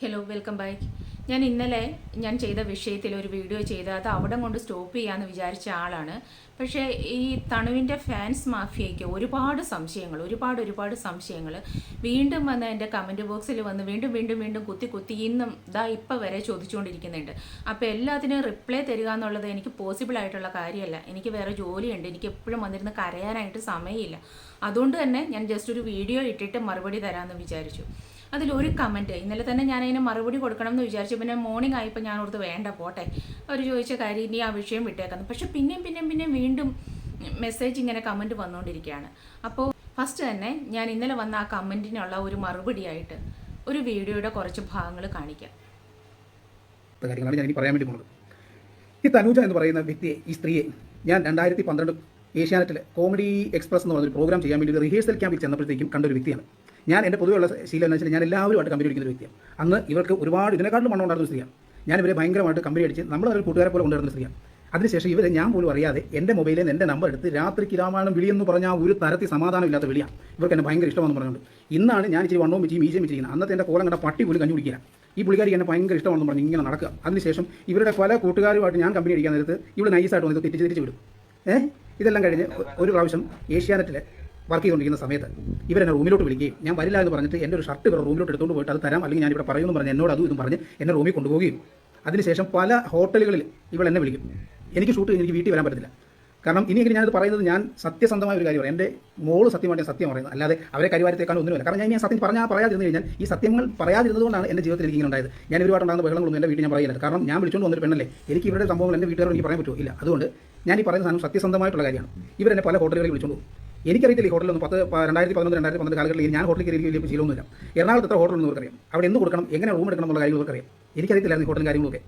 Hello welcome back ഞാൻ ഇന്നലെ ഞാൻ ചെയ്ത വിഷയത്തിൽ ഒരു വീഡിയോ ചെയ്ത് അത് അവിടെ കൊണ്ട് സ്റ്റോപ്പ് ചെയ്യാമെന്ന് വിചാരിച്ച ആളാണ്. പക്ഷേ ഈ തണുവിന്റെ ഫാൻസ് മാഫിയയ്ക്ക് ഒരുപാട് സംശയങ്ങൾ ഒരുപാട് ഒരുപാട് സംശയങ്ങൾ. വീണ്ടും വന്ന് എന്റെ കമന്റ് ബോക്സിൽ വന്ന് വീണ്ടും വീണ്ടും വീണ്ടും കുത്തി കുത്തി ഇന്നും ദാ ഇപ്പം വരെ ചോദിച്ചുകൊണ്ടിരിക്കുന്നുണ്ട്. അപ്പോൾ എല്ലാത്തിനും റിപ്ലൈ തരിക എന്നുള്ളത് എനിക്ക് പോസിബിൾ ആയിട്ടുള്ള കാര്യമല്ല എനിക്ക് വേറെ ജോലിയുണ്ട്. എനിക്ക് എപ്പോഴും വന്നിരുന്ന് കരയാനായിട്ട് സമയമില്ല. അതുകൊണ്ട് തന്നെ ഞാൻ ജസ്റ്റ് ഒരു വീഡിയോ ഇട്ടിട്ട് മറുപടി തരാമെന്ന് വിചാരിച്ചു. അതിലൊരു കമന്റ് ഇന്നലെ തന്നെ ഞാൻ അതിന് മറുപടി കൊടുക്കണം എന്ന് വിചാരിച്ചു. പിന്നെ മോർണിംഗ് ആയപ്പോൾ ഞാൻ ഓർത്ത് വേണ്ട പോട്ടെ. അവർ ചോദിച്ച കാര്യം ഇനി ആ വിഷയം വിട്ടേക്കുന്നു. പക്ഷെ പിന്നെയും പിന്നെയും പിന്നെയും വീണ്ടും മെസ്സേജ് ഇങ്ങനെ കമന്റ് വന്നുകൊണ്ടിരിക്കുകയാണ് അപ്പോൾ ഫസ്റ്റ് തന്നെ ഞാൻ ഇന്നലെ വന്ന ആ കമന്റിനുള്ള ഒരു മറുപടിയായിട്ട് ഒരു വീഡിയോയുടെ കുറച്ച് ഭാഗങ്ങൾ കാണിക്കാം. പറയാൻ വേണ്ടി ഈ തനൂജ എന്ന് പറയുന്ന വ്യക്തിയെ ഈ സ്ത്രീയെ ഞാൻ രണ്ടായിരത്തി പന്ത്രണ്ട് ഏഷ്യാനെറ്റിൽ കോമഡി എക്സ്പ്രസ് എന്ന് പറഞ്ഞൊരു പ്രോഗ്രാം ചെയ്യാൻ വേണ്ടി ഒരു റിഹേഴ്സൽ ക്യാമ്പിൽ ചെന്നപ്പോഴത്തേക്കും കണ്ടൊരു വ്യക്തിയാണ്. ഞാൻ എന്റെ പൊതുവെയുള്ള ശീലം എന്ന് വെച്ചാൽ ഞാൻ എല്ലാവരുമായിട്ട് കമ്പനി ഒരു വ്യക്തിയാണ്. അന്ന് ഇവർക്ക് ഒരുപാട് ഇതിനെക്കാട്ടിലും മണ്ണം ഉണ്ടായിരുന്ന സ്ത്രീയാണ്. ഞാൻ ഇവരെ ഭയങ്കരമായിട്ട് കമ്പനി അടിച്ച് നമ്മൾ ഒരു കൂട്ടുകാരെ പോലെ കൊണ്ടുവരുന്ന സ്ത്രീയാണ്. അതിനുശേഷം ഇവരെ ഞാൻ പോലും അറിയാതെ എന്റെ മൊബൈലിൽ നിന്ന് എന്റെ നമ്പർ എടുത്ത് രാത്രിക്ക് രാമായണം വിളിയെന്ന് പറഞ്ഞാൽ ഒരു തരത്തിൽ സമാധാനമില്ലാത്ത വിളിയാണ്. ഇവർക്ക് എന്നെ ഭയങ്കര ഇഷ്ടമെന്ന് പറഞ്ഞുകൊണ്ട്. ഇന്നാണ് ഞാൻ ഇച്ചിരി വണ്ണവും വെച്ച് മീശയും വെച്ചിരിക്കുന്നത്. അന്നത്തെ എന്റെ കോലം കണ്ട പട്ടി പോലും കഞ്ഞു ഈ പുള്ളിക്കാരി എന്നെ ഭയങ്കര ഇഷ്ടമാണെന്ന് പറഞ്ഞ് ഇങ്ങനെ നടക്കുക. അതിനുശേഷം ഇവരുടെ പല കൂട്ടുകാരുമായിട്ട് ഞാൻ കമ്പനി അടിക്കാൻ നേരത്ത് ഇവിടെ നൈസായിട്ട് വന്നിട്ട് തിരിച്ച് തിരിച്ച് വിടും. ഏഹ്? ഇതെല്ലാം കഴിഞ്ഞ് ഒരു പ്രാവശ്യം ഏഷ്യാനെറ്റിൽ വർക്ക് ചെയ്തുകൊണ്ടിരിക്കുന്ന സമയത്ത് ഇവരെന്നെ റൂമിലോട്ട് വിളിക്കുകയും ഞാൻ വരില്ല എന്ന് പറഞ്ഞിട്ട് എന്റെ ഒരു ഷർട്ട് ഇവരുടെ റൂമിലോട്ട് എടുത്തുകൊണ്ട് പോയിട്ട് അത് തരാം അല്ലെങ്കിൽ ഞാൻ പറയുമെന്ന് പറഞ്ഞ് എന്നോട് അതും ഇതും പറഞ്ഞ് എന്നെ റൂമിൽ കൊണ്ടുപോവുകയും. അതിനുശേഷം പല ഹോട്ടലുകളിൽ ഇവൾ എന്നെ വിളിക്കും. എനിക്ക് ഷൂട്ട് എനിക്ക് വീട്ടിൽ വരാൻ പറ്റില്ല കാരണം ഇനിയെങ്കിലും ഞാനത് പറയുന്നത് ഞാൻ സത്യസന്ധമായ ഒരു കാര്യമാണ് എന്റെ മോൾ സത്യമായിട്ട് ഞാൻ സത്യം പറയുന്നത്. അല്ലാതെ അവരെ കരിവാരത്തേക്കാൾ ഒന്നുമില്ല. കാരണം ഞാൻ ഈ സത്യം പറഞ്ഞാൽ പറയാതിരുന്നു കഴിഞ്ഞാൽ ഈ സത്യങ്ങൾ പറയാതിരുന്നതുകൊണ്ടാണ് എന്റെ ജീവിതത്തിൽ എനിക്ക് ഇങ്ങനെ ഉണ്ടായത്. ഞാൻ ഒരുപാട് ഉണ്ടാകുന്ന ബഹളങ്ങളൊന്നും എന്റെ വീട്ടിൽ ഞാൻ പറയില്ല കാരണം ഞാൻ വിളിച്ചുകൊണ്ട് വന്നൊരു പെണ്ണല്ലേ. എനിക്ക് ഇവരുടെ സംഭവങ്ങൾ എന്റെ വീട്ടുകാരോട് എനിക്ക് പറയാൻ പറ്റുമോ? ഇല്ല. അതുകൊണ്ട് ഞാൻ ഈ പറയുന്ന സാധനം സത്യസന്ധമായിട്ടുള്ള കാര്യമാണ്. ഇവരെന്നെ പല ഹോട്ടലുകളിൽ വിളിച്ചുകൊണ്ട് എനിക്കറിയത്തില്ല ഈ ഹോട്ടലൊന്നും. പത്ത് രണ്ടായിരത്തി പതിനൊന്ന് രണ്ടായിരത്തി പന്ത്രണ്ട് കാലഘട്ടത്തിൽ ഞാൻ ഹോട്ടലിൽ കയറി വലിയ ശീലമൊന്നുമില്ല. എറണാകുളത്ത് എത്ര ഹോട്ടലൊന്നും ഇവർക്കറിയാം അവിടെ എന്ത് കൊടുക്കണം എങ്ങനെ റൂം എടുക്കണം എന്നുള്ള കാര്യങ്ങൾ ഇവർക്കറിയാം എനിക്കറിയത്തില്ലായിരുന്നു ഹോട്ടലും കാര്യങ്ങളൊക്കെ.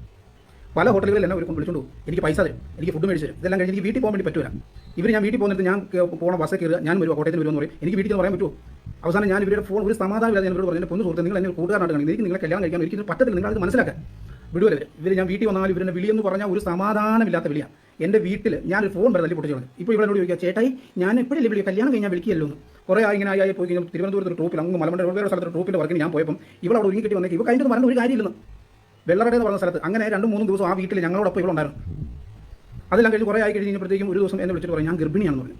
പല ഹോട്ടലുകളിൽ എന്നെ ഒരു വിളിച്ചുകൊണ്ട് എനിക്ക് പൈസ തരും എനിക്ക് ഫുഡ് മേടിച്ചു തരും. ഇതെല്ലാം കഴിഞ്ഞ് എനിക്ക് വീട്ടിൽ പോകാൻ വേണ്ടി പറ്റില്ല ഇവർ ഞാൻ വീട്ടിൽ പോകുന്നിട്ട് ഞാൻ പോണ ബസ്സിൽ കയറുക ഞാൻ വരും ഹോട്ടലിൽ വരുമെന്ന് പറയും. എനിക്ക് വീട്ടിൽ പറയാൻ പറ്റുമോ? അവസാനം ഞാൻ ഇവരുടെ ഫോൺ ഒരു സമാധാനമില്ലാതെ എന്നോട് പറഞ്ഞു പൊന്നു സുഹൃത്ത് നിങ്ങൾ എന്നെ കൂട്ടുകാരാണ് കാണുന്നത് എനിക്ക് നിങ്ങളെ കല്യാണം കഴിക്കാൻ എനിക്ക് പറ്റത്തില്ല. നിങ്ങൾ അത് മനസ്സിലാക്കാൻ വിടുവല്ല ഇവർ ഞാൻ വീട്ടിൽ വന്നാൽ ഇവരുടെ വിളിയെന്ന് പറഞ്ഞാൽ ഒരു സമാധാനമില്ലാത്ത വിളിയാണ് എന്റെ വീട്ടിൽ ഞാൻ ഒരു ഫോൺ വരെ തല്ലി പൊട്ടിച്ചു ഇപ്പോൾ എന്നോട് ചോദിക്കുക ചേട്ടായി ഞാൻ എപ്പോഴല്ലേ വിളിക്കുക കല്യാണം കഴിഞ്ഞാൽ വിളിക്കുകയല്ലോ കുറേ ആയി ഇങ്ങനെ ആയി പോയി കഴിഞ്ഞാൽ തിരുവനന്തപുരത്ത് ട്രൂപ്പിൽ അങ്ങ് മലമണ്ട വേറെ സ്ഥലത്ത് ട്രൂപ്പിന്റെ വർക്കിന് ഞാൻ പോയപ്പോൾ ഇവിടെ അവിടെ ഒരുങ്ങി കിട്ടി വന്നേക്ക്. ഇവ കഴിഞ്ഞിട്ട് പറഞ്ഞ ഒരു കാര്യമില്ലെന്ന്. വെള്ളറടേ എന്ന് പറഞ്ഞ സ്ഥലത്ത് അങ്ങനെ രണ്ടും മൂന്ന് ദിവസം ആ വീട്ടിൽ ഞങ്ങളോടൊപ്പം ഇവിടെ ഉണ്ടായിരുന്നു അതെല്ലാം കഴിഞ്ഞ് കുറേ ആയി കഴിഞ്ഞപ്പോഴത്തേക്കും ഒരു ദിവസം എന്നെ വിളിച്ചിട്ട് പറയും ഞാൻ ഗർഭിണിയാണെന്ന് പറഞ്ഞു.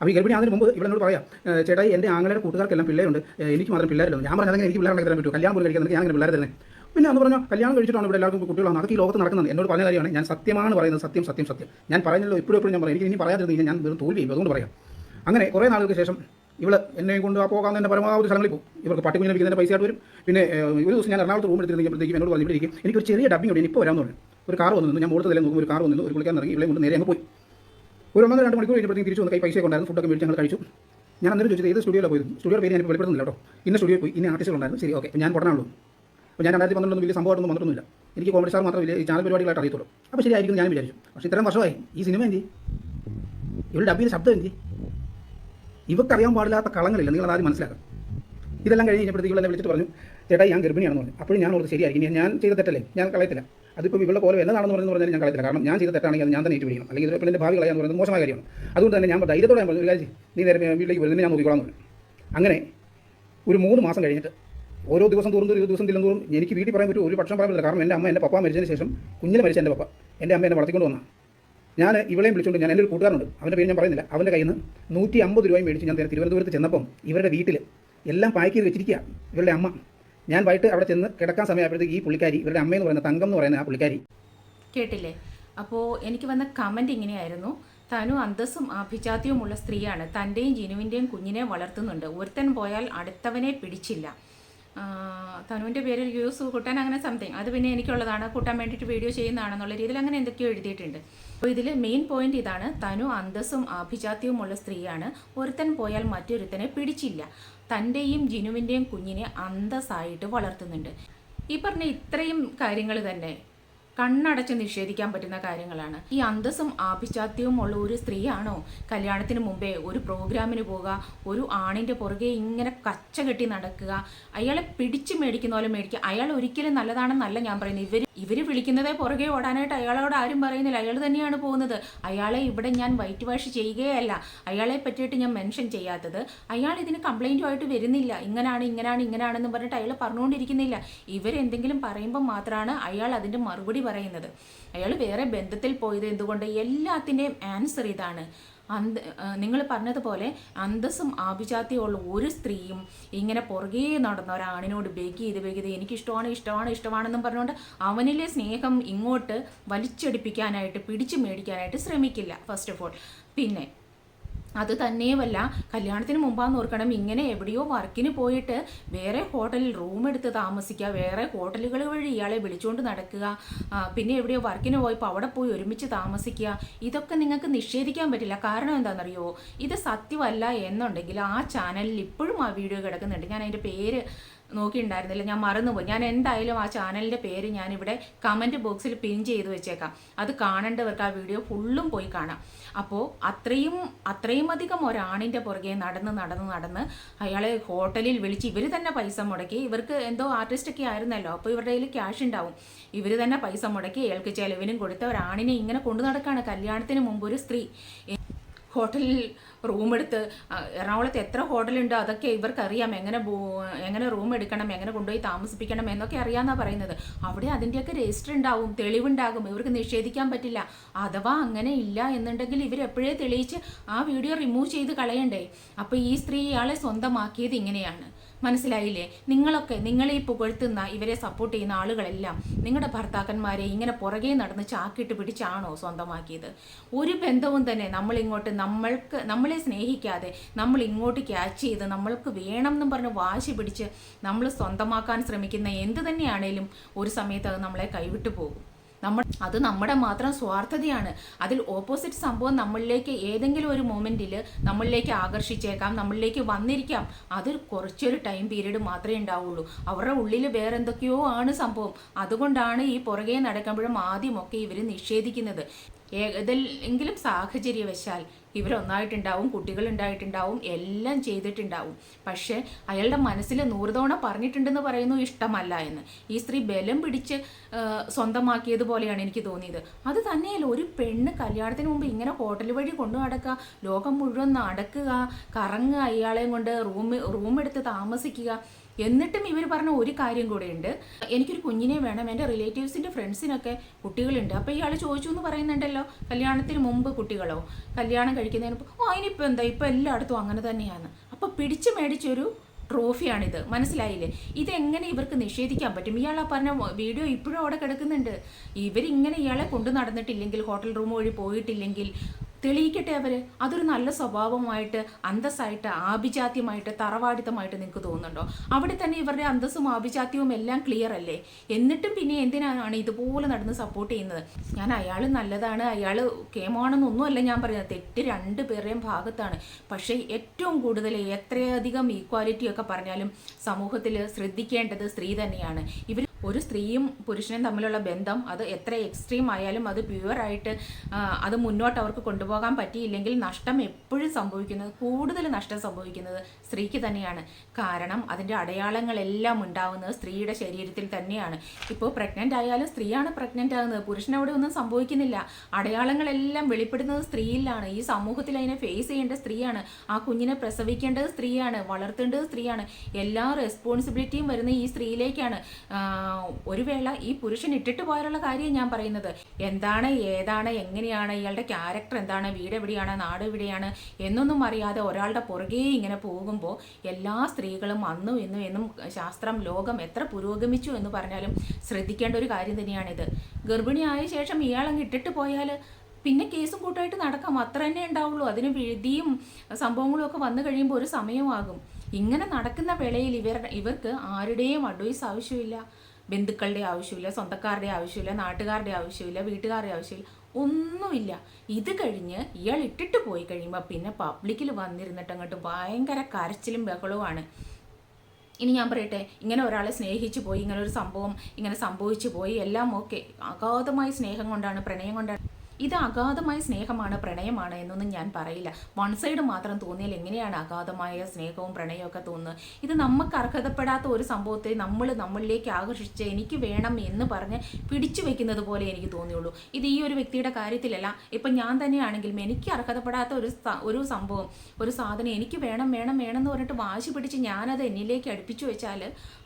അപ്പോൾ ഈ ഗർഭിണി അതിന് മുമ്പ് ഇവിടെ എന്നോട് പറയാം "ഏ, ചേട്ടായി എന്റെ ആങ്ങളുടെ കൂട്ടുകാർക്കെല്ലാം പിള്ളേരുണ്ട്. എനിക്ക് മാത്രം പിള്ളേരില്ല. ഞാൻ പറഞ്ഞാൽ അങ്ങനെ എനിക്ക് പിള്ളേരെ തരാൻ പറ്റും കല്യാണം പോലും കഴിക്കാൻ ഞാൻ അങ്ങനെ പിള്ളേരെ തന്നെ പിന്നെ അന്ന് പറഞ്ഞാൽ കല്യാണം കഴിച്ചിട്ടാണ് ഇവിടെ എല്ലാവർക്കും കുട്ടികളാണ്. അതൊക്കെ ഈ ലോകത്ത് നടക്കുന്നത്. എന്നോട് പറഞ്ഞ കാര്യമാണ്. ഞാൻ സത്യമാണ് പറയുന്നത്. സത്യം സത്യം സത്യം. ഞാൻ പറയുന്നല്ലോ എപ്പോഴും എപ്പോഴും ഞാൻ പറയും. എനിക്ക് ഇനി പറയാതിരുന്നു കഴിഞ്ഞാൽ ഞാൻ വെറും തോൽവി ചെയ്യും. അതുകൊണ്ട് പറയാം. അങ്ങനെ കുറേ നാളുകൾക്ക് ശേഷം ഇവൾ എന്നെ കൊണ്ട് ആ പോകാൻ തന്നെ പരമാവധി സ്ഥലങ്ങളിൽ പോകും. ഇവർക്ക് പട്ടിക്കുഞ്ഞിനെ വിൽക്കുന്നതിന് പൈസ ആയിട്ട് വരും. പിന്നെ ഒരു ദിവസം ഞാൻ എറണാകുളത്ത് റൂം എടുത്തിരുന്നെപ്പോഴത്തേക്കും എന്നോട് പറഞ്ഞു ഇരിക്കും എനിക്കൊരു ചെറിയ ഡബ്ബിംഗ് ഉണ്ട്. ഇപ്പോൾ വരാമെന്ന് പറഞ്ഞു. ഒരു കാർ വന്നു നിന്നു. ഞാൻ മുകളിൽ നോക്കുമ്പോൾ ഒരു കാർ വന്നു ഒരു കുളിക്കാൻ ഇറങ്ങി ഇവിടെ കൊണ്ട് നേരെ അങ്ങ് പോയി. ഒരു ഒന്നര രണ്ട് മണിക്കൂർ കഴിഞ്ഞപ്പോഴത്തേക്ക് തിരിച്ചു വന്ന്. കൈ പൈസ കൊണ്ടായിരുന്നു ഫുഡൊക്കെ മേടിച്ച് ഞങ്ങൾ കഴിച്ചു. ഞാൻ അന്നേരം ചോദിച്ചത് ഏത് സ്റ്റുഡിയോയിലാണ് പോയത്? സ്റ്റുഡിയോ പേര് ഞാൻ വെളിപ്പെടുത്തുന്നില്ല കേട്ടോ. ഇന്ന സ്റ്റുഡിയോ പോയി. ഇന്ന ആർട്ടിസ്റ്റുകൾ ഉണ്ടായിരുന്നു ശരി ഓക്കെ ഞാൻ പഠനമുള്ളൂ അപ്പോൾ ഞാൻ രണ്ടായിരത്തി പന്ത്രണ്ടൊന്നും വലിയ സംഭവമായിട്ടൊന്നും വന്നിട്ടൊന്നുമില്ല. എനിക്ക് കോമഡി സ്റ്റാർ മാത്രമേ ഈ ചാനൽ പരിപാടികളായിട്ട് അറിയത്തുള്ളൂ. അപ്പോൾ ശരിയായിരിക്കും ഞാൻ വിചാരിച്ചു. പക്ഷേ ഇത്രയും വർഷമായി. ഈ സിനിമ എന്തി? ഇവരുടെ ഡബിയുടെ ശബ്ദം എന്തി? ഇവക്കറിയാൻ പാടില്ലാത്ത കളങ്ങളില്ല. നിങ്ങൾ ആദ്യം മനസ്സിലാക്കണം. ഇതെല്ലാം കഴിഞ്ഞ് കഴിഞ്ഞപ്പോഴത്തേക്ക് ഇവളെ വിളിച്ചിട്ട് പറഞ്ഞു ചേട്ടാ ഞാൻ ഗർഭിണിയാണെന്ന് പറഞ്ഞു. അപ്പോഴും ഞാൻ ഓർത്ത് ശരിയായിരിക്കും. ഞാൻ ചെയ്ത തെറ്റല്ലേ? ഞാൻ കളയത്തില്ല. അതിപ്പോൾ ഇവളുടെ പോലെ എന്നതാണെന്ന് പറഞ്ഞു പറഞ്ഞാൽ ഞാൻ കളയത്തില്ല. കാരണം ഞാൻ ചെയ്ത തെറ്റാണെങ്കിൽ അത് ഞാൻ തന്നെ ഏറ്റുപിടിക്കണം. അല്ലെങ്കിൽ ഇവരുടെ എന്റെ ഭാവി കളയാന്ന് പറയുന്നത് മോശമായ കാര്യമാണ്. അതുകൊണ്ട് തന്നെ ഞാൻ ധൈര്യത്തോടെ ഞാൻ പറഞ്ഞു കാര്യം നീ നേരെ വീട്ടിലേക്ക് വരുന്നതിന് ഞാൻ നോക്കിക്കോളാം അങ്ങനെ ഒരു മൂന്ന് മാസം കഴിഞ്ഞിട്ട് ഓരോ ദിവസം തോറും ഒരു ദിവസം തിരുവനന്തപുരം എനിക്ക് വീട്ടിൽ പറയാൻ പറ്റും ഒരു പക്ഷം പറയാൻ പറ്റില്ല. കാരണം എന്റെ അമ്മ എന്റെ പപ്പ മരിച്ചതിന് ശേഷം കുഞ്ഞിനെ മരിച്ച എന്റെ പപ്പ. എന്റെ അമ്മ എന്നെ വളർത്തിക്കൊണ്ട് വന്ന. ഞാൻ ഇവളെയും വിളിച്ചുകൊണ്ട് ഞാൻ എന്റെ ഒരു കൂട്ടുകാരുണ്ട് അവന്റെ പേര് ഞാൻ പറയുന്നില്ല. അവന്റെ കയ്യിൽ നിന്ന് നൂറ്റി അമ്പത് രൂപയും മേടിച്ച് ഞാൻ തിരുവനന്തപുരത്ത് ചെന്നപ്പം ഇവരുടെ വീട്ടിൽ എല്ലാം പാക്ക് ചെയ്ത് വെച്ചിരിക്കുക ഇവരുടെ അമ്മ. ഞാൻ വൈകിട്ട് അവിടെ ചെന്ന് കിടക്കാൻ സമയമായപ്പോഴത്തേക്ക് ഈ പുള്ളിക്കാരി ഇവരുടെ അമ്മയെന്ന് പറയുന്ന തങ്കം എന്ന് പറയുന്ന ആ പുള്ളിക്കാരി. കേട്ടില്ലേ? അപ്പോൾ എനിക്ക് വന്ന കമന്റ് ഇങ്ങനെയായിരുന്നു. തനു അന്തസ്സും ആഭിജാത്യവുമുള്ള സ്ത്രീയാണ്. തന്റെയും ജിനുവിന്റെയും കുഞ്ഞിനെ വളർത്തുന്നുണ്ട്. ഒരുത്തൻ പോയാൽ അടുത്തവനെ പിടിച്ചില്ല. തനുവിന്റെ പേര് യൂസ് കൂട്ടാൻ അങ്ങനെ സംതിങ് അത് പിന്നെ എനിക്കുള്ളതാണ്. കൂട്ടാൻ വേണ്ടിയിട്ട് വീഡിയോ ചെയ്യുന്നതാണെന്നുള്ള രീതിയിൽ അങ്ങനെ എന്തൊക്കെയോ എഴുതിയിട്ടുണ്ട്. അപ്പോൾ ഇതിൽ മെയിൻ പോയിന്റ് ഇതാണ്. തനു അന്തസ്സും ആഭിജാത്യവുമുള്ള സ്ത്രീയാണ്. ഒരുത്തൻ പോയാൽ മറ്റൊരുത്തനെ പിടിച്ചില്ല. തന്റെയും ജിനുവിന്റെയും കുഞ്ഞിനെ അന്തസ്സായിട്ട് വളർത്തുന്നുണ്ട്. ഈ പറഞ്ഞ ഇത്രയും കാര്യങ്ങൾ തന്നെ കണ്ണടച്ച് നിഷേധിക്കാൻ പറ്റുന്ന കാര്യങ്ങളാണ്. ഈ അന്തസ്സും ആഭിജാത്യവും ഉള്ള ഒരു സ്ത്രീയാണോ? കല്യാണത്തിന് മുമ്പേ ഒരു പ്രോഗ്രാമിന് പോകുക ഒരു ആണിന്റെ പുറകെ ഇങ്ങനെ കച്ച കെട്ടി നടക്കുക അയാളെ പിടിച്ചു മേടിക്കുന്ന പോലെ മേടിക്കുക. അയാൾ ഒരിക്കലും നല്ലതാണെന്നല്ല ഞാൻ പറയുന്നത്. ഇവർ ഇവർ വിളിക്കുന്നതേ പുറകെ ഓടാനായിട്ട് അയാളോട് ആരും പറയുന്നില്ല. അയാൾ തന്നെയാണ് പോകുന്നത്. അയാളെ ഇവിടെ ഞാൻ വൈറ്റ് വാഷ് ചെയ്യുകയല്ല. അയാളെ പറ്റിയിട്ട് ഞാൻ മെൻഷൻ ചെയ്യാത്തത് അയാൾ ഇതിന് കംപ്ലൈന്റുമായിട്ട് വരുന്നില്ല. ഇങ്ങനാണ് ഇങ്ങനാണ് ഇങ്ങനാണെന്ന് പറഞ്ഞിട്ട് അയാൾ പറഞ്ഞുകൊണ്ടിരിക്കുന്നില്ല. ഇവരെന്തെങ്കിലും പറയുമ്പോൾ മാത്രമാണ് അയാൾ അതിന്റെ മറുപടി പറയുന്നത്. അയാൾ വേറെ ബന്ധത്തിൽ പോയത് എന്തുകൊണ്ട്? എല്ലാത്തിന്റെയും ആൻസർ ഇതാണ്. അന്ത നിങ്ങൾ പറഞ്ഞതുപോലെ അന്തസ്സും ആഭിജാത്യമുള്ള ഒരു സ്ത്രീയും ഇങ്ങനെ പുറകെ നടന്ന ഒരാണിനോട് ബേക്ക് ചെയ്ത് ബേക്ക് ചെയ്ത് എനിക്കിഷ്ടമാണ് ഇഷ്ടമാണ് ഇഷ്ടമാണെന്നും പറഞ്ഞുകൊണ്ട് അവനിലെ സ്നേഹം ഇങ്ങോട്ട് വലിച്ചടിപ്പിക്കാനായിട്ട് പിടിച്ചു മേടിക്കാനായിട്ട് ശ്രമിക്കില്ല ഫസ്റ്റ് ഓഫ് ഓൾ പിന്നെ അത് തന്നെയുമല്ല കല്യാണത്തിന് മുമ്പാന്ന് ഓർക്കണം. ഇങ്ങനെ എവിടെയോ വർക്കിന് പോയിട്ട് വേറെ ഹോട്ടലിൽ റൂം എടുത്ത് താമസിക്കുക വേറെ ഹോട്ടലുകൾ വഴി ഇയാളെ വിളിച്ചുകൊണ്ട് നടക്കുക പിന്നെ എവിടെയോ വർക്കിന് പോയപ്പോൾ അവിടെ പോയി ഒരുമിച്ച് താമസിക്കുക ഇതൊക്കെ നിങ്ങൾക്ക് നിഷേധിക്കാൻ പറ്റില്ല. കാരണം എന്താണെന്നറിയോ ഇത് സത്യമല്ല എന്നുണ്ടെങ്കിൽ ആ ചാനലിൽ ഇപ്പോഴും ആ വീഡിയോ കിടക്കുന്നുണ്ട്. ഞാൻ അതിന്റെ പേര് നോക്കിയിട്ടുണ്ടായിരുന്നില്ല ഞാൻ മറന്നുപോയി. ഞാൻ എന്തായാലും ആ ചാനലിന്റെ പേര് ഞാനിവിടെ കമന്റ് ബോക്സിൽ പിൻ ചെയ്ത് വെച്ചേക്കാം. അത് കാണേണ്ടവർക്ക് ആ വീഡിയോ ഫുള്ളും പോയി കാണാം. അപ്പോൾ അത്രയും അത്രയും അധികം ഒരാണിന്റെ പുറകെ നടന്ന് നടന്ന് നടന്ന് അയാളെ ഹോട്ടലിൽ വിളിച്ച് ഇവർ തന്നെ പൈസ മുടക്കി. ഇവർക്ക് എന്തോ ആർട്ടിസ്റ്റൊക്കെ ആയിരുന്നല്ലോ. അപ്പോൾ ഇവരുടെ കയ്യിൽ ക്യാഷ് ഉണ്ടാവും ഇവർ തന്നെ പൈസ മുടക്കി അയാൾക്ക് ചെലവിനും കൊടുത്ത് ഒരാണിനെ ഇങ്ങനെ കൊണ്ടു നടക്കുകയാണ് കല്യാണത്തിന് മുമ്പ് ഒരു സ്ത്രീ. ഹോട്ടലിൽ റൂം എടുത്ത് എറണാകുളത്ത് എത്ര ഹോട്ടലുണ്ട് അതൊക്കെ ഇവർക്ക് അറിയാം എങ്ങനെ എങ്ങനെ റൂം എടുക്കണം എങ്ങനെ കൊണ്ടുപോയി താമസിപ്പിക്കണം എന്നൊക്കെ അറിയാമെന്നാണ് പറയുന്നത്. അവിടെ അതിന്റെയൊക്കെ രജിസ്റ്റർ ഉണ്ടാവും തെളിവുണ്ടാകും. ഇവർക്ക് നിഷേധിക്കാൻ പറ്റില്ല. അഥവാ അങ്ങനെ ഇല്ല എന്നുണ്ടെങ്കിൽ ഇവർ എപ്പോഴേ തെളിയിച്ച് ആ വീഡിയോ റിമൂവ് ചെയ്ത് കളയണ്ടേ? അപ്പോൾ ഈ സ്ത്രീ ഇയാളെ സ്വന്തമാക്കിയത് ഇങ്ങനെയാണ്. മനസ്സിലായില്ലേ? നിങ്ങളൊക്കെ നിങ്ങളെ ഈ പുകഴ്ത്തുന്ന ഇവരെ സപ്പോർട്ട് ചെയ്യുന്ന ആളുകളെല്ലാം നിങ്ങളുടെ ഭർത്താക്കന്മാരെ ഇങ്ങനെ പുറകെ നടന്ന് ചാക്കിട്ട് പിടിച്ചാണോ സ്വന്തമാക്കിയത്? ഒരു ബന്ധവും തന്നെ നമ്മൾ ഇങ്ങോട്ട് നമ്മൾക്ക് നമ്മളെ സ്നേഹിക്കാതെ നമ്മൾ ഇങ്ങോട്ട് ക്യാച്ച് ചെയ്ത് നമ്മൾക്ക് വേണം എന്നും പറഞ്ഞ് വാശി പിടിച്ച് നമ്മൾ സ്വന്തമാക്കാൻ ശ്രമിക്കുന്ന എന്ത് തന്നെയാണേലും ഒരു സമയത്ത് അത് നമ്മളെ കൈവിട്ടു പോകും. നമ്മൾ അത് നമ്മുടെ മാത്രം സ്വാർത്ഥതയാണ്. അതിൽ ഓപ്പോസിറ്റ് സംഭവം നമ്മളിലേക്ക് ഏതെങ്കിലും ഒരു മൊമെന്റിൽ നമ്മളിലേക്ക് ആകർഷിച്ചേക്കാം നമ്മളിലേക്ക് വന്നിരിക്കാം. അത് കുറച്ചൊരു ടൈം പീരീഡ് മാത്രമേ ഉണ്ടാവുള്ളൂ. അവരുടെ ഉള്ളിൽ വേറെ എന്തൊക്കെയോ ആണ് സംഭവം. അതുകൊണ്ടാണ് ഈ പുറകെ നടക്കുമ്പോഴും ആദ്യമൊക്കെ ഇവർ നിഷേധിക്കുന്നത്. ഏതെങ്കിലും സാഹചര്യവശാൽ ഇവരൊന്നായിട്ടുണ്ടാവും കുട്ടികളുണ്ടായിട്ടുണ്ടാവും എല്ലാം ചെയ്തിട്ടുണ്ടാവും. പക്ഷേ അയാളുടെ മനസ്സിൽ നൂറ് തവണ പറഞ്ഞിട്ടുണ്ടെന്ന് പറയുന്നു ഇഷ്ടമല്ല എന്ന്. ഈ സ്ത്രീ ബലം പിടിച്ച് സ്വന്തമാക്കിയതുപോലെയാണ് എനിക്ക് തോന്നിയത്. അത് തന്നെയല്ല ഒരു പെണ്ണ് കല്യാണത്തിന് മുമ്പ് ഇങ്ങനെ ഹോട്ടൽ വഴി കൊണ്ടു നടക്കുക ലോകം മുഴുവൻ നടക്കുക കറങ്ങുക ഇയാളെയും കൊണ്ട് റൂം റൂം എടുത്ത് താമസിക്കുക എന്നിട്ടും ഇവർ പറഞ്ഞ ഒരു കാര്യം കൂടെയുണ്ട്. എനിക്കൊരു കുഞ്ഞിനെ വേണം എന്റെ റിലേറ്റീവ്സിന്റെ ഫ്രണ്ട്സിനൊക്കെ കുട്ടികളുണ്ട്. അപ്പോൾ ഇയാൾ ചോദിച്ചു എന്ന് പറയുന്നുണ്ടല്ലോ കല്യാണത്തിന് മുമ്പ് കുട്ടികളോ? കല്യാണം കഴിക്കുന്നതിന് ഓ അതിനിപ്പോൾ എന്താ? ഇപ്പോൾ എല്ലായിടത്തും അങ്ങനെ തന്നെയാണ്. അപ്പോൾ പിടിച്ചു മേടിച്ചൊരു ട്രോഫിയാണിത്. മനസ്സിലായില്ലേ? ഇതെങ്ങനെ ഇവർക്ക് നിഷേധിക്കാൻ പറ്റും? ഇയാൾ പറഞ്ഞ വീഡിയോ ഇപ്പോഴും അവിടെ കിടക്കുന്നുണ്ട്. ഇവരിങ്ങനെ ഇയാളെ കൊണ്ടു നടന്നിട്ടില്ലെങ്കിൽ ഹോട്ടൽ റൂം വഴി പോയിട്ടില്ലെങ്കിൽ തെളിയിക്കട്ടെ അവർ അതൊരു നല്ല സ്വഭാവമായിട്ട് അന്തസ്സായിട്ട് ആഭിജാത്യമായിട്ട് തറവാടിത്തമായിട്ട് നിങ്ങൾക്ക് തോന്നുന്നുണ്ടോ? അവിടെ തന്നെ ഇവരുടെ അന്തസ്സും ആഭിജാത്യവും എല്ലാം ക്ലിയർ അല്ലേ? എന്നിട്ടും പിന്നെ എന്തിനാണ് ഇതുപോലെ നടന്ന് സപ്പോർട്ട് ചെയ്യുന്നത്? ഞാൻ അയാൾ നല്ലതാണ് അയാൾ കേമാണെന്നൊന്നുമല്ല ഞാൻ പറയുന്നത്. തെറ്റ് രണ്ട് പേരുടെയും ഭാഗത്താണ്. പക്ഷേ ഏറ്റവും കൂടുതൽ എത്രയധികം ഈക്വാലിറ്റി ഒക്കെ പറഞ്ഞാലും സമൂഹത്തിൽ ശ്രദ്ധിക്കേണ്ടത് സ്ത്രീ തന്നെയാണ്. ഇവർ ഒരു സ്ത്രീയും പുരുഷനും തമ്മിലുള്ള ബന്ധം അത് എത്ര എക്സ്ട്രീം ആയാലും അത് പ്യുവറായിട്ട് അത് മുന്നോട്ട് അവർക്ക് കൊണ്ടുപോകാൻ പറ്റിയില്ലെങ്കിൽ നഷ്ടം എപ്പോഴും സംഭവിക്കുന്നത് കൂടുതൽ നഷ്ടം സംഭവിക്കുന്നത് സ്ത്രീക്ക് തന്നെയാണ്. കാരണം അതിന്റെ അടയാളങ്ങളെല്ലാം ഉണ്ടാവുന്നത് സ്ത്രീയുടെ ശരീരത്തിൽ തന്നെയാണ്. ഇപ്പോൾ പ്രഗ്നന്റ് ആയാലും സ്ത്രീയാണ് പ്രഗ്നന്റ് ആകുന്നത് പുരുഷനവിടെ ഒന്നും സംഭവിക്കുന്നില്ല. അടയാളങ്ങളെല്ലാം വെളിപ്പെടുന്നത് സ്ത്രീയിലാണ്. ഈ സമൂഹത്തിൽ അതിനെ ഫേസ് ചെയ്യേണ്ട സ്ത്രീയാണ്. ആ കുഞ്ഞിനെ പ്രസവിക്കേണ്ടത് സ്ത്രീയാണ്. വളർത്തേണ്ടത് സ്ത്രീയാണ്. എല്ലാ റെസ്പോൺസിബിലിറ്റിയും വരുന്നത് ഈ സ്ത്രീയിലേക്കാണ്. ഒരു വേള ഈ പുരുഷൻ ഇട്ടിട്ട് പോയാലുള്ള കാര്യം ഞാൻ പറയുന്നത്. എന്താണ് ഏതാണ് എങ്ങനെയാണ് ഇയാളുടെ ക്യാരക്ടർ എന്താണ് വീട് എവിടെയാണ് നാട് എവിടെയാണ് എന്നൊന്നും അറിയാതെ ഒരാളുടെ പുറകെ ഇങ്ങനെ പോകുമ്പോൾ എല്ലാ സ്ത്രീകളും അന്നും ഇന്നും എന്നും ശാസ്ത്രം ലോകം എത്ര പുരോഗമിച്ചു എന്ന് പറഞ്ഞാലും ശ്രദ്ധിക്കേണ്ട ഒരു കാര്യം തന്നെയാണിത്. ഗർഭിണിയായ ശേഷം ഇയാളങ്ങ് ഇട്ടിട്ട് പോയാൽ പിന്നെ കേസും കൂട്ടായിട്ട് നടക്കാം. അത്ര തന്നെ ഉണ്ടാവുള്ളൂ. അതിന് വിധിയും സംഭവങ്ങളും ഒക്കെ വന്നു കഴിയുമ്പോൾ ഒരു സമയമാകും. ഇങ്ങനെ നടക്കുന്ന വേളയിൽ ഇവർ ഇവർക്ക് ആരുടെയും അഡ്വൈസ് ആവശ്യമില്ല. ബന്ധുക്കളുടെ ആവശ്യമില്ല സ്വന്തക്കാരുടെ ആവശ്യമില്ല നാട്ടുകാരുടെ ആവശ്യമില്ല വീട്ടുകാരുടെ ആവശ്യമില്ല ഒന്നുമില്ല. ഇത് കഴിഞ്ഞ് ഇയാൾ ഇട്ടിട്ട് പോയി കഴിയുമ്പോൾ പിന്നെ പബ്ലിക്കിൽ വന്നിരുന്നിട്ട് അങ്ങോട്ട് ഭയങ്കര കരച്ചിലും ബഹളവുമാണ് ഇനി ഞാൻ പറയട്ടെ ഇങ്ങനെ ഒരാളെ സ്നേഹിച്ചു പോയി ഇങ്ങനെ ഒരു സംഭവം ഇങ്ങനെ സംഭവിച്ചു പോയി എല്ലാം ഓക്കെ അഗാധമായ സ്നേഹം കൊണ്ടാണ് പ്രണയം കൊണ്ടാണ്. ഇത് അഗാധമായ സ്നേഹമാണ് പ്രണയമാണ് എന്നൊന്നും ഞാൻ പറയില്ല. വൺ സൈഡ് മാത്രം തോന്നിയാൽ എങ്ങനെയാണ് അഗാധമായ സ്നേഹവും പ്രണയവും ഒക്കെ തോന്നുന്നത്? ഇത് നമുക്ക് അർഹതപ്പെടാത്ത ഒരു സംഭവത്തെ നമ്മൾ നമ്മളിലേക്ക് ആകർഷിച്ച് എനിക്ക് വേണം എന്ന് പറഞ്ഞ് പിടിച്ചു വെക്കുന്നത് പോലെ എനിക്ക് തോന്നിയുള്ളൂ. ഇത് ഈ ഒരു വ്യക്തിയുടെ കാര്യത്തിലല്ല. ഇപ്പം ഞാൻ തന്നെയാണെങ്കിലും എനിക്ക് അർഹതപ്പെടാത്ത ഒരു ഒരു സംഭവം ഒരു സാധനം എനിക്ക് വേണം വേണം വേണം എന്ന് പറഞ്ഞിട്ട് വാശി പിടിച്ച് ഞാനത് എന്നിലേക്ക് അടുപ്പിച്ചു വെച്ചാൽ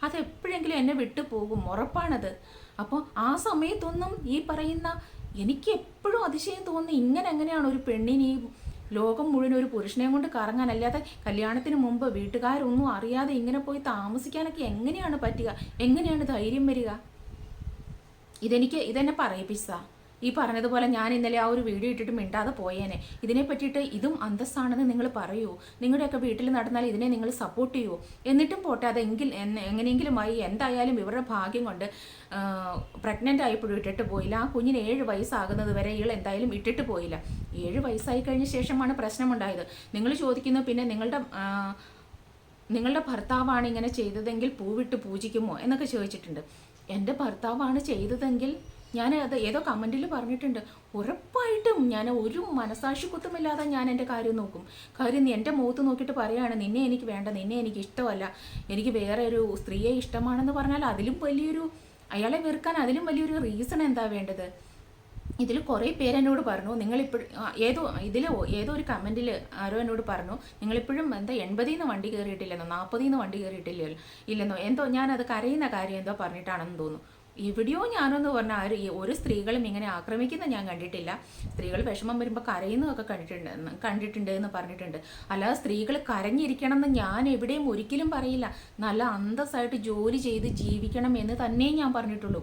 അത് എപ്പോഴെങ്കിലും എന്നെ വിട്ടു പോകും ഉറപ്പാണത്. അപ്പോൾ ആ സമയത്തൊന്നും ഈ പറയുന്ന എനിക്ക് എപ്പോഴും അതിശയം തോന്നുന്നു ഇങ്ങനെ എങ്ങനെയാണ് ഒരു പെണ്ണിന് ഈ ലോകം മുഴുവൻ ഒരു പുരുഷനെയും കൊണ്ട് കറങ്ങാൻ? അല്ലാതെ കല്യാണത്തിന് മുമ്പ് വീട്ടുകാരൊന്നും അറിയാതെ ഇങ്ങനെ പോയി താമസിക്കാനൊക്കെ എങ്ങനെയാണ് പറ്റുക? എങ്ങനെയാണ് ധൈര്യം വരിക? ഇതെനിക്ക് ഇതെന്നെ പറയിപ്പിച്ചതാ. ഈ പറഞ്ഞതുപോലെ ഞാൻ ഇന്നലെ ആ ഒരു വീഡിയോ ഇട്ടിട്ട് മിണ്ടാതെ പോയേനെ. ഇതിനെ പറ്റിയിട്ട് ഇതും അന്തസ്സാണെന്ന് നിങ്ങൾ പറയൂ. നിങ്ങളുടെയൊക്കെ വീട്ടിൽ നടന്നാൽ ഇതിനെ നിങ്ങൾ സപ്പോർട്ട് ചെയ്യുമോ എന്നിട്ടും പോട്ടെ അതെങ്കിൽ എങ്ങനെയെങ്കിലുമായി എന്തായാലും ഇവരുടെ ഭാഗ്യം കൊണ്ട് പ്രഗ്നന്റ് ആയപ്പോഴും ഇട്ടിട്ട് പോയില്ല. ആ കുഞ്ഞിന് ഏഴ് വയസ്സാകുന്നത് വരെ ഇയാൾ എന്തായാലും ഇട്ടിട്ട് പോയില്ല. ഏഴ് വയസ്സായി കഴിഞ്ഞ ശേഷമാണ് പ്രശ്നമുണ്ടായത്. നിങ്ങൾ ചോദിക്കുന്നു പിന്നെ നിങ്ങളുടെ നിങ്ങളുടെ ഭർത്താവാണ് ഇങ്ങനെ ചെയ്തതെങ്കിൽ പൂവിട്ട് പൂജിക്കുമോ എന്നൊക്കെ ചോദിച്ചിട്ടുണ്ട്. എന്റെ ഭർത്താവാണ് ചെയ്തതെങ്കിൽ ഞാൻ അത് ഏതോ കമന്റിൽ പറഞ്ഞിട്ടുണ്ട്. ഉറപ്പായിട്ടും ഞാൻ ഒരു മനസാക്ഷി കുത്തമില്ലാതെ ഞാൻ എന്റെ കാര്യം നോക്കും. കാര്യം എന്റെ മുഖത്ത് നോക്കിയിട്ട് പറയാണ് നിന്നെ എനിക്ക് വേണ്ട നിന്നെ എനിക്ക് ഇഷ്ടമല്ല. എനിക്ക് വേറെ ഒരു സ്ത്രീയെ ഇഷ്ടമാണെന്ന് പറഞ്ഞാൽ അതിലും വലിയൊരു അയാളെ വെറുക്കാൻ അതിലും വലിയൊരു റീസൺ എന്താ വേണ്ടത്? ഇതിൽ കുറേ പേര് എന്നോട് പറഞ്ഞു. നിങ്ങളിപ്പോഴും ഏതോ ഇതിൽ ഏതോ ഒരു കമന്റിൽ ആരോ എന്നോട് പറഞ്ഞു. നിങ്ങളിപ്പോഴും എന്താ എൺപതിൽ നിന്ന് വണ്ടി കയറിയിട്ടില്ലെന്നോ നാൽപ്പതിൽ നിന്ന് വണ്ടി കയറിയിട്ടില്ലല്ലോ ഇല്ലെന്നോ എന്തോ ഞാനത് കരയുന്ന കാര്യം എന്തോ പറഞ്ഞിട്ടാണെന്ന് തോന്നുന്നു. എവിടെയോ ഞാനെന്ന് പറഞ്ഞാൽ ആരും ഒരു സ്ത്രീകളും ഇങ്ങനെ ആക്രമിക്കുന്ന ഞാൻ കണ്ടിട്ടില്ല. സ്ത്രീകൾ വിഷമം വരുമ്പോൾ കരയുന്നതൊക്കെ കണ്ടിട്ടുണ്ട് കണ്ടിട്ടുണ്ട് എന്ന് പറഞ്ഞിട്ടുണ്ട്. അല്ലാതെ സ്ത്രീകൾ കരഞ്ഞിരിക്കണം എന്ന് ഞാൻ എവിടെയും ഒരിക്കലും പറയില്ല. നല്ല അന്തസ്സായിട്ട് ജോലി ചെയ്ത് ജീവിക്കണം എന്ന് തന്നെ ഞാൻ പറഞ്ഞിട്ടുള്ളൂ.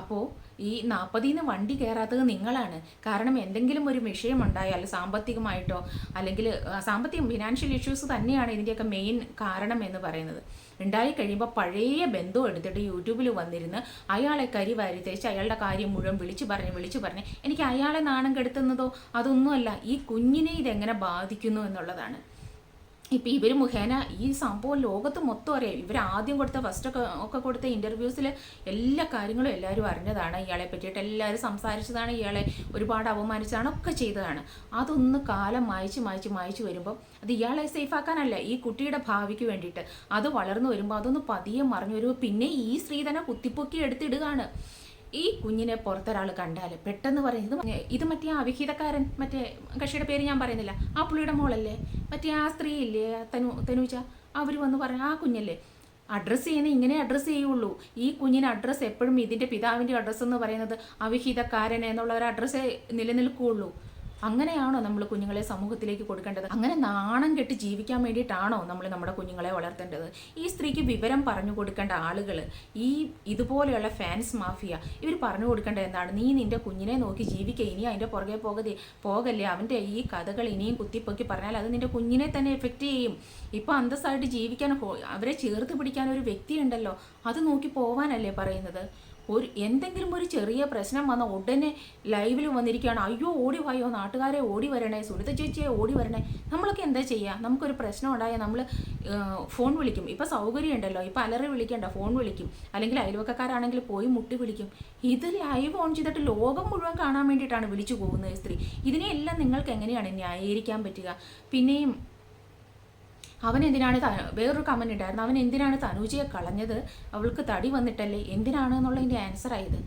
അപ്പോൾ ഈ നാൽപ്പതിൽ നിന്ന് വണ്ടി കയറാത്തത് നിങ്ങളാണ്. കാരണം എന്തെങ്കിലും ഒരു വിഷയമുണ്ടായാൽ സാമ്പത്തികമായിട്ടോ അല്ലെങ്കിൽ സാമ്പത്തികം ഫിനാൻഷ്യൽ ഇഷ്യൂസ് തന്നെയാണ് ഇതിന്റെയൊക്കെ മെയിൻ കാരണം എന്ന് പറയുന്നത്. ഉണ്ടായി കഴിയുമ്പോൾ പഴയ ബന്ധം എടുത്തിട്ട് യൂട്യൂബിൽ വന്നിരുന്ന് അയാളെ കരി വാരി തേച്ച് അയാളുടെ കാര്യം മുഴുവൻ വിളിച്ചു പറഞ്ഞ് വിളിച്ചു പറഞ്ഞ് എനിക്ക് അയാളെ നാണം കെടുത്തുന്നതോ അതൊന്നുമല്ല ഈ കുഞ്ഞിനെ ഇതെങ്ങനെ ബാധിക്കുന്നു എന്നുള്ളതാണ്. ഇപ്പം ഇവർ മുഖേന ഈ സംഭവം ലോകത്ത് മൊത്തം അറിയാം. ഇവർ ആദ്യം കൊടുത്ത ഫസ്റ്റ് ഒക്കെ കൊടുത്ത ഇന്റർവ്യൂസിൽ എല്ലാ കാര്യങ്ങളും എല്ലാവരും അറിഞ്ഞതാണ്. ഇയാളെ പറ്റിയിട്ട് എല്ലാവരും സംസാരിച്ചതാണ്. ഇയാളെ ഒരുപാട് അപമാനിച്ചതാണ്. ഒക്കെ ചെയ്തതാണ്. അതൊന്ന് കാലം മായ്ച്ച് മായ്ച്ച് മായ്ച്ച് വരുമ്പം അത് ഇയാളെ സേഫ് ആക്കാനല്ല ഈ കുട്ടിയുടെ ഭാവിക്ക് വേണ്ടിയിട്ട്. അത് വളർന്നു വരുമ്പോൾ അതൊന്ന് പതിയെ മറിഞ്ഞു വരുമ്പോൾ പിന്നെ ഈ സ്ത്രീ തന്നെ കുത്തിപ്പൊക്കി എടുത്തിടുകയാണ്. ഈ കുഞ്ഞിനെ പുറത്തൊരാൾ കണ്ടാൽ പെട്ടെന്ന് പറയുന്നത് ഇത് മറ്റേ ആ വിഹിതക്കാരൻ മറ്റേ കക്ഷിയുടെ പേര് ഞാൻ പറയുന്നില്ല ആ പുള്ളിയുടെ മോളല്ലേ മറ്റേ ആ സ്ത്രീ ഇല്ലേ തനു തനുജ? അവർ വന്ന് പറഞ്ഞു ആ കുഞ്ഞല്ലേ. അഡ്രസ്സ് ചെയ്യുന്ന ഇങ്ങനെ അഡ്രസ്സ് ചെയ്യുള്ളൂ. ഈ കുഞ്ഞിന് അഡ്രസ്സ് എപ്പോഴും ഇതിന്റെ പിതാവിന്റെ അഡ്രസ്സ് എന്ന് പറയുന്നത് അവിഹിതക്കാരൻ എന്നുള്ള ഒരു അഡ്രസ്സേ നിലനിൽക്കുകയുള്ളൂ അങ്ങനെയാണോ നമ്മൾ കുഞ്ഞുങ്ങളെ സമൂഹത്തിലേക്ക് കൊടുക്കേണ്ടത്? അങ്ങനെ നാണം കെട്ട് ജീവിക്കാൻ വേണ്ടിയിട്ടാണോ നമ്മൾ നമ്മുടെ കുഞ്ഞുങ്ങളെ വളർത്തേണ്ടത്? ഈ സ്ത്രീക്ക് വിവരം പറഞ്ഞു കൊടുക്കേണ്ട ആളുകൾ ഈ ഇതുപോലെയുള്ള ഫാൻസ് മാഫിയ ഇവർ പറഞ്ഞു കൊടുക്കേണ്ടത് എന്താണ്? നീ നിന്റെ കുഞ്ഞിനെ നോക്കി ജീവിക്കുക ഇനി അതിന്റെ പുറകെ പോകതി പോകല്ലേ? അവന്റെ ഈ കഥകൾ ഇനിയും കുത്തിപ്പൊക്കി പറഞ്ഞാൽ അത് നിന്റെ കുഞ്ഞിനെ തന്നെ എഫക്റ്റ് ചെയ്യും. ഇപ്പോൾ അന്തസ്സായിട്ട് ജീവിക്കാൻ അവരെ ചേർത്ത് പിടിക്കാൻ ഒരു വ്യക്തി ഉണ്ടല്ലോ അത് നോക്കി പോവാനല്ലേ പറയുന്നത്? ഒരു എന്തെങ്കിലും ഒരു ചെറിയ പ്രശ്നം വന്ന ഉടനെ ലൈവിൽ വന്നിരിക്കുകയാണ്. അയ്യോ ഓടി വായോ നാട്ടുകാരെ ഓടി വരണേ സുനിത ചേച്ചിയെ ഓടി വരണേ. നമ്മളൊക്കെ എന്താ ചെയ്യുക നമുക്കൊരു പ്രശ്നം ഉണ്ടായാൽ നമ്മൾ ഫോൺ വിളിക്കും. ഇപ്പോൾ സൗകര്യം ഉണ്ടല്ലോ. ഇപ്പോൾ അലറി വിളിക്കേണ്ട ഫോൺ വിളിക്കും. അല്ലെങ്കിൽ അയൽവക്കക്കാരാണെങ്കിൽ പോയി മുട്ടി വിളിക്കും. ഇത് ലൈവ് ഓൺ ചെയ്തിട്ട് ലോകം മുഴുവൻ കാണാൻ വേണ്ടിയിട്ടാണ് വിളിച്ചു പോകുന്നത് സ്ത്രീ. ഇതിനെയെല്ലാം നിങ്ങൾക്ക് എങ്ങനെയാണ് ന്യായീകരിക്കാൻ പറ്റുക? പിന്നെയും അവൻ എന്തിനാണ് വേറൊരു കമന്റ് ഉണ്ടായിരുന്നു അവൻ എന്തിനാണ് തനൂജയെ കളഞ്ഞത്? അവൾക്ക് തടി വന്നിട്ടല്ലേ? എന്തിനാണ് എന്നുള്ളതിന്റെ ആൻസർ ആയത്.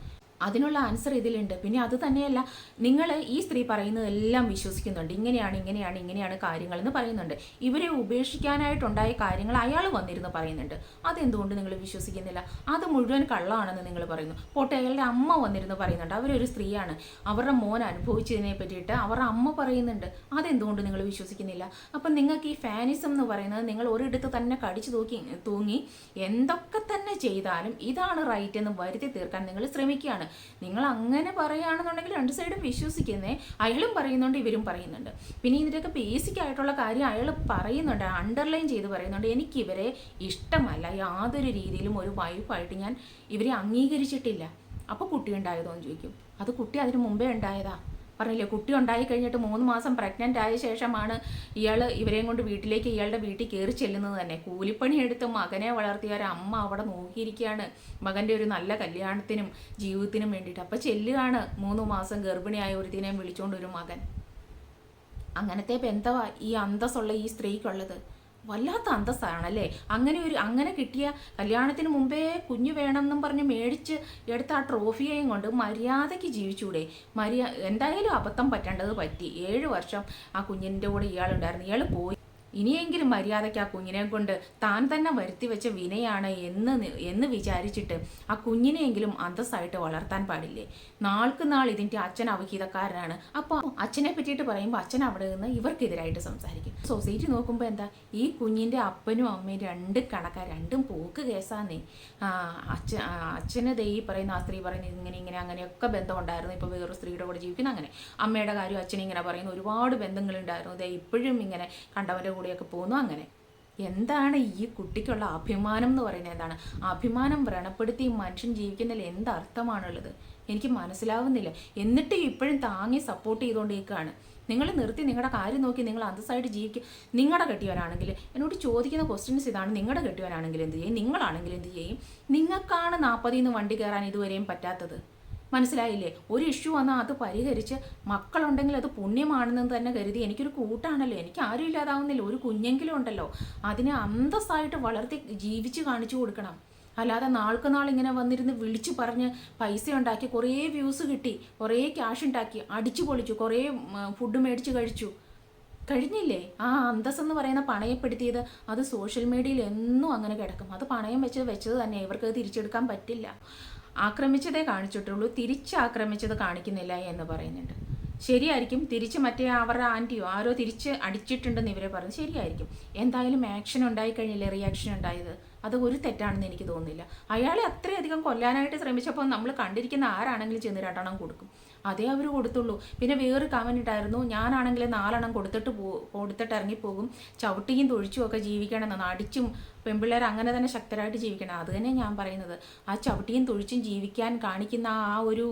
അതിനുള്ള ആൻസർ ഇതിലുണ്ട്. പിന്നെ അത് തന്നെയല്ല നിങ്ങൾ ഈ സ്ത്രീ പറയുന്നതെല്ലാം വിശ്വസിക്കുന്നുണ്ട്. ഇങ്ങനെയാണ് ഇങ്ങനെയാണ് ഇങ്ങനെയാണ് കാര്യങ്ങൾ എന്ന് പറയുന്നുണ്ട്. ഇവരെ ഉപേക്ഷിക്കാനായിട്ടുണ്ടായ കാര്യങ്ങൾ അയാൾ വന്നിരുന്നു പറയുന്നുണ്ട്. അതെന്തുകൊണ്ട് നിങ്ങൾ വിശ്വസിക്കുന്നില്ല? അത് മുഴുവൻ കള്ളമാണെന്ന് നിങ്ങൾ പറയുന്നു. പോട്ടെ അയാളുടെ അമ്മ വന്നിരുന്നു പറയുന്നുണ്ട്. അവരൊരു സ്ത്രീയാണ്. അവരുടെ മോൻ അനുഭവിച്ചതിനെ പറ്റിയിട്ട് അവരുടെ അമ്മ പറയുന്നുണ്ട്. അതെന്തുകൊണ്ട് നിങ്ങൾ വിശ്വസിക്കുന്നില്ല? അപ്പം നിങ്ങൾക്ക് ഈ ഫാനിസം എന്ന് പറയുന്നത് നിങ്ങൾ ഒരിടത്ത് തന്നെ കടിച്ചു തൂക്കി തൂങ്ങി എന്തൊക്കെ തന്നെ ചെയ്താലും ഇതാണ് റൈറ്റ് എന്ന് വരുത്തി തീർക്കാൻ നിങ്ങൾ ശ്രമിക്കുകയാണ്. നിങ്ങൾ അങ്ങനെ പറയുകയാണെന്നുണ്ടെങ്കിൽ രണ്ട് സൈഡും വിശ്വസിക്കുന്നേ. അയാളും പറയുന്നുണ്ട് ഇവരും പറയുന്നുണ്ട്. പിന്നെ ഇതിന്റെയൊക്കെ ബേസിക് ആയിട്ടുള്ള കാര്യം അയാൾ പറയുന്നുണ്ട് അണ്ടർലൈൻ ചെയ്ത് പറയുന്നുണ്ട്. എനിക്ക് ഇവരെ ഇഷ്ടമല്ല. യാതൊരു രീതിയിലും ഒരു വൈഫായിട്ട് ഞാൻ ഇവരെ അംഗീകരിച്ചിട്ടില്ല. അപ്പോൾ കുട്ടി ഉണ്ടായതോ എന്ന് ചോദിക്കും. അത് കുട്ടി അതിന് മുമ്പേ ഉണ്ടായതാ? പറഞ്ഞില്ലേ കുട്ടി ഉണ്ടായി കഴിഞ്ഞിട്ട് മൂന്ന് മാസം പ്രഗ്നന്റ് ആയ ശേഷമാണ് ഇയാൾ ഇവരെയും കൊണ്ട് വീട്ടിലേക്ക് ഇയാളുടെ വീട്ടിൽ കയറി ചെല്ലുന്നത് തന്നെ. കൂലിപ്പണി എടുത്ത് മകനെ വളർത്തിയ ഒരു അമ്മ അവിടെ നോക്കിയിരിക്കുകയാണ്. മകന്റെ ഒരു നല്ല കല്യാണത്തിനും ജീവിതത്തിനും വേണ്ടിയിട്ട്. അപ്പോൾ ചെല്ലുകയാണ്. മൂന്ന് മാസം ഗർഭിണിയായ ഒരുത്തിനെയും വിളിച്ചുകൊണ്ട് ഒരു മകൻ. അങ്ങനത്തെ ബന്ധമാ ഈ അന്തസ്സുള്ള ഈ സ്ത്രീക്കുള്ളത്. വല്ലാത്ത അന്തസ്സാണല്ലേ? അങ്ങനെ ഒരു അങ്ങനെ കിട്ടിയ കല്യാണത്തിന് മുമ്പേ കുഞ്ഞു വേണമെന്നും പറഞ്ഞ് മേടിച്ച് എടുത്ത ആ ട്രോഫിയെയും കൊണ്ട് മര്യാദയ്ക്ക് ജീവിച്ചൂടെ? മര്യാ എന്തായാലും അബദ്ധം പറ്റേണ്ടത് പറ്റി. ഏഴ് വർഷം ആ കുഞ്ഞിന്റെ കൂടെ ഇയാളുണ്ടായിരുന്നു. ഇയാൾ പോയി. ഇനിയെങ്കിലും മര്യാദയ്ക്ക് ആ കുഞ്ഞിനെ കൊണ്ട് താൻ തന്നെ വരുത്തി വെച്ച വിനയാണ് എന്ന് എന്ന് വിചാരിച്ചിട്ട് ആ കുഞ്ഞിനെയെങ്കിലും അന്തസ്സായിട്ട് വളർത്താൻ പാടില്ലേ? നാൾക്ക് നാൾ ഇതിന്റെ അച്ഛൻ അവഹിതക്കാരനാണ്. അപ്പോൾ അച്ഛനെ പറ്റിയിട്ട് പറയുമ്പോൾ അച്ഛൻ അവിടെ നിന്ന് ഇവർക്കെതിരായിട്ട് സംസാരിക്കും. സൊസൈറ്റി നോക്കുമ്പോൾ എന്താ? ഈ കുഞ്ഞിന്റെ അപ്പനും അമ്മയും രണ്ട് കണക്കാ രണ്ടും പോക്ക് കേസാന്നേ. അച്ഛൻ അച്ഛന് ദേ ഈ പറയുന്ന ആ സ്ത്രീ പറയുന്നത് ഇങ്ങനെ ഇങ്ങനെ അങ്ങനെയൊക്കെ ബന്ധം ഉണ്ടായിരുന്നു ഇപ്പോൾ വേറൊരു സ്ത്രീയുടെ കൂടെ ജീവിക്കുന്ന അങ്ങനെ. അമ്മയുടെ കാര്യം അച്ഛൻ ഇങ്ങനെ പറയുന്ന. ഒരുപാട് ബന്ധങ്ങളുണ്ടായിരുന്നു. ദേ ഇപ്പോഴും ഇങ്ങനെ കണ്ടവന്റെ കൂടെയൊക്കെ പോകുന്നു അങ്ങനെ. എന്താണ് ഈ കുട്ടിക്കുള്ള അഭിമാനം എന്ന് പറയുന്നത് എന്താണ്? അഭിമാനം വ്രണപ്പെടുത്തി മനുഷ്യൻ ജീവിക്കുന്നതിൽ എന്ത് അർത്ഥമാണുള്ളത്? എനിക്ക് മനസ്സിലാവുന്നില്ല. എന്നിട്ട് ഇപ്പോഴും താങ്ങി സപ്പോർട്ട് ചെയ്തുകൊണ്ടിരിക്കുകയാണ് നിങ്ങൾ നിർത്തി നിങ്ങളുടെ കാര്യം നോക്കി നിങ്ങൾ അന്തസ്സായിട്ട് ജീവിക്കും. നിങ്ങളുടെ കെട്ടിയവരാണെങ്കിൽ എന്നോട് ചോദിക്കുന്ന ക്വസ്റ്റ്യൻസ് ഇതാണ്. നിങ്ങളുടെ കെട്ടിയവരാണെങ്കിൽ എന്ത് ചെയ്യും? നിങ്ങളാണെങ്കിൽ എന്ത് ചെയ്യും? നിങ്ങൾക്കാണ് നാൽപ്പതിൽ നിന്ന് വണ്ടി കയറാൻ ഇതുവരെയും പറ്റാത്തത്. മനസ്സിലായില്ലേ? ഒരു ഇഷ്യൂ വന്നാൽ അത് പരിഹരിച്ച് മക്കളുണ്ടെങ്കിൽ അത് പുണ്യമാണെന്ന് തന്നെ കരുതി. എനിക്കൊരു കൂട്ടാണല്ലോ. എനിക്ക് ആരും ഇല്ലാതാവുന്നില്ല. ഒരു കുഞ്ഞെങ്കിലും ഉണ്ടല്ലോ. അതിനെ അന്തസ്സായിട്ട് വളർത്തി ജീവിച്ച് കാണിച്ചു കൊടുക്കണം. അല്ലാതെ നാൾക്ക് നാൾ ഇങ്ങനെ വന്നിരുന്ന് വിളിച്ചു പറഞ്ഞ് പൈസ ഉണ്ടാക്കി കുറേ വ്യൂസ് കിട്ടി. കുറേ ക്യാഷ് ഉണ്ടാക്കി. അടിച്ചു പൊളിച്ചു. കുറേ ഫുഡ് മേടിച്ച് കഴിച്ചു. കഴിഞ്ഞില്ലേ? ആ അന്തസ് എന്ന് പറയുന്ന പണയപ്പെടുത്തിയത് അത് സോഷ്യൽ മീഡിയയിൽ എന്നും അങ്ങനെ കിടക്കും. അത് പണയം വെച്ച് വെച്ചത് തന്നെ. ഇവർക്ക് തിരിച്ചെടുക്കാൻ പറ്റില്ല. ആക്രമിച്ചതേ കാണിച്ചിട്ടുള്ളൂ തിരിച്ച് ആക്രമിച്ചത് കാണിക്കുന്നില്ല എന്ന് പറയുന്നുണ്ട്. ശരിയായിരിക്കും തിരിച്ച് മറ്റേ അവരുടെ ആന്റിയോ ആരോ തിരിച്ച് അടിച്ചിട്ടുണ്ടെന്ന് ഇവരെ പറഞ്ഞു. ശരിയായിരിക്കും. എന്തായാലും ആക്ഷൻ ഉണ്ടായി കഴിഞ്ഞില്ലേ? റിയാക്ഷൻ ഉണ്ടായത്? അത് ഒരു തെറ്റാണെന്ന് എനിക്ക് തോന്നുന്നില്ല. അയാളെ അത്രയധികം കൊല്ലാനായിട്ട് ശ്രമിച്ചപ്പോൾ നമ്മൾ കണ്ടിരിക്കുന്ന ആരാണെങ്കിലും ചെന്ന് രണ്ടെണ്ണം കൊടുക്കും. അതേ അവർ കൊടുത്തുള്ളൂ. പിന്നെ വേറെ കമന്റ് ഇട്ടായിരുന്നു ഞാനാണെങ്കിൽ നാലെണ്ണം കൊടുത്തിട്ട് പോ കൊടുത്തിട്ട് ഇറങ്ങിപ്പോകും. ചവിട്ടിയും തൊഴിച്ചും ഒക്കെ ജീവിക്കണമെന്നാണ് അടിച്ചും പെൺപിള്ളേർ അങ്ങനെ തന്നെ ശക്തരായിട്ട് ജീവിക്കണം. അത് തന്നെ ഞാൻ പറയുന്നത്. ആ ചവിട്ടിയും തുഴിച്ചും ജീവിക്കാൻ കാണിക്കുന്ന ആ ഒരു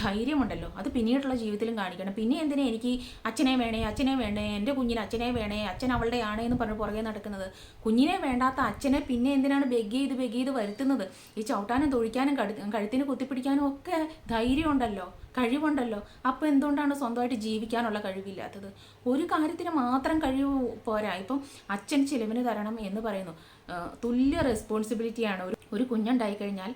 ധൈര്യമുണ്ടല്ലോ. അത് പിന്നീടുള്ള ജീവിതത്തിലും കാണിക്കണം. പിന്നെ എന്തിനാ എനിക്ക് അച്ഛനെ വേണേ അച്ഛനെ വേണേ എന്റെ കുഞ്ഞിന് അച്ഛനെ വേണേ അച്ഛൻ അവളുടെ ആണേ എന്ന് പറഞ്ഞ് പുറകെ നടക്കുന്നത്. കുഞ്ഞിനെ വേണ്ടാത്ത അച്ഛനെ പിന്നെ എന്തിനാണ് ബെഗ് ചെയ്ത് ബെഗ് ചെയ്ത് വരുത്തുന്നത്? ഈ ചവിട്ടാനും തൊഴിക്കാനും കഴു കഴുത്തിന് കുത്തിപ്പിടിക്കാനും ഒക്കെ ധൈര്യമുണ്ടല്ലോ കഴിവുണ്ടല്ലോ. അപ്പോൾ എന്തുകൊണ്ടാണ് സ്വന്തമായിട്ട് ജീവിക്കാനുള്ള കഴിവില്ലാത്തത്? ഒരു കാര്യത്തിന് മാത്രം കഴിവ് പോരാ. ഇപ്പം അച്ഛൻ ചിലവിന് തരണം എന്ന് പറയുന്നു. തുല്യ റെസ്പോൺസിബിലിറ്റിയാണ് ഒരു ഒരു കുഞ്ഞുണ്ടായി കഴിഞ്ഞാൽ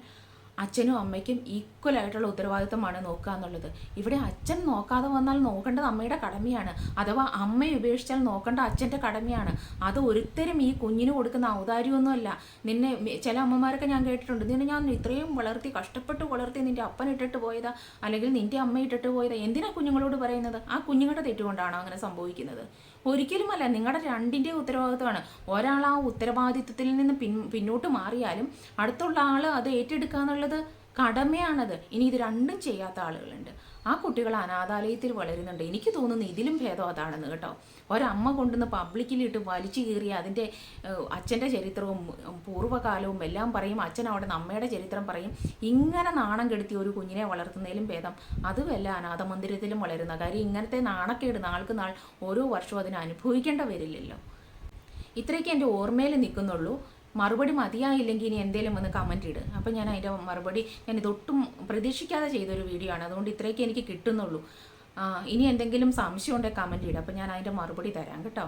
അച്ഛനും അമ്മയ്ക്കും ഈക്വൽ ആയിട്ടുള്ള ഉത്തരവാദിത്തമാണ് നോക്കുക എന്നുള്ളത്. ഇവിടെ അച്ഛൻ നോക്കാതെ വന്നാൽ നോക്കേണ്ടത് അമ്മയുടെ കടമയാണ്. അഥവാ അമ്മയെ ഉപേക്ഷിച്ചാൽ നോക്കേണ്ട അച്ഛന്റെ കടമയാണ്. അത് ഒരുത്തരും ഈ കുഞ്ഞിന് കൊടുക്കുന്ന ഔദാര്യമൊന്നുമല്ല. നിന്നെ ചില അമ്മമാരൊക്കെ ഞാൻ കേട്ടിട്ടുണ്ട്. നിന്നെ ഞാൻ ഇത്രയും വളർത്തി കഷ്ടപ്പെട്ട് വളർത്തി നിന്റെ അപ്പൻ ഇട്ടിട്ട് പോയതാ? അല്ലെങ്കിൽ നിന്റെ അമ്മ ഇട്ടിട്ട് പോയതാ? എന്തിനാ കുഞ്ഞുങ്ങളോട് പറയുന്നത്? ആ കുഞ്ഞുങ്ങളുടെ തെറ്റുകൊണ്ടാണോ അങ്ങനെ സംഭവിക്കുന്നത്? ഒരിക്കലുമല്ല നിങ്ങളുടെ രണ്ടിന്റെ ഉത്തരവാദിത്വമാണ്. ഒരാൾ ആ ഉത്തരവാദിത്വത്തിൽ നിന്ന് പിൻ പിന്നോട്ട് മാറിയാലും അടുത്തുള്ള ആൾ അത് ഏറ്റെടുക്കുക എന്നുള്ളത് കടമയാണത്. ഇനി ഇത് രണ്ടും ചെയ്യാത്ത ആളുകളുണ്ട്. ആ കുട്ടികൾ അനാഥാലയത്തിൽ വളരുന്നുണ്ട്. എനിക്ക് തോന്നുന്നു ഇതിലും ഭേദം അതാണെന്ന് കേട്ടോ. ഒരമ്മ കൊണ്ടുവന്ന് പബ്ലിക്കിലിട്ട് വലിച്ചു കീറി അതിന്റെ അച്ഛന്റെ ചരിത്രവും പൂർവകാലവും എല്ലാം പറയും. അച്ഛൻ അവിടെ അമ്മയുടെ ചരിത്രം പറയും. ഇങ്ങനെ നാണം കെടുത്തി ഒരു കുഞ്ഞിനെ വളർത്തുന്നതിലും ഭേദം. അതുമല്ല അനാഥ മന്ദിരത്തിലും വളരുന്ന കാര്യം. ഇങ്ങനത്തെ നാണക്കേട് നാൾക്ക് നാൾ ഓരോ വർഷവും അതിന് അനുഭവിക്കേണ്ട വരില്ലല്ലോ ഇത്രയൊക്കെ എന്റെ ഓർമ്മയിൽ നിൽക്കുന്നുള്ളൂ. മറുപടി മതിയായില്ലെങ്കിൽ ഇനി എന്തെങ്കിലും വന്ന് കമന്റ് ഇട്. അപ്പം ഞാൻ അതിന്റെ മറുപടി ഞാൻ ഇതൊട്ടും പ്രതീക്ഷിക്കാതെ ചെയ്തൊരു വീഡിയോ ആണ്. അതുകൊണ്ട് ഇത്രയൊക്കെ എനിക്ക് കിട്ടുന്നുള്ളൂ. ഇനി എന്തെങ്കിലും സംശയം ഉണ്ടെങ്കിൽ കമന്റ് ഇടുക അപ്പം ഞാൻ അതിന്റെ മറുപടി തരാം. കേട്ടോ.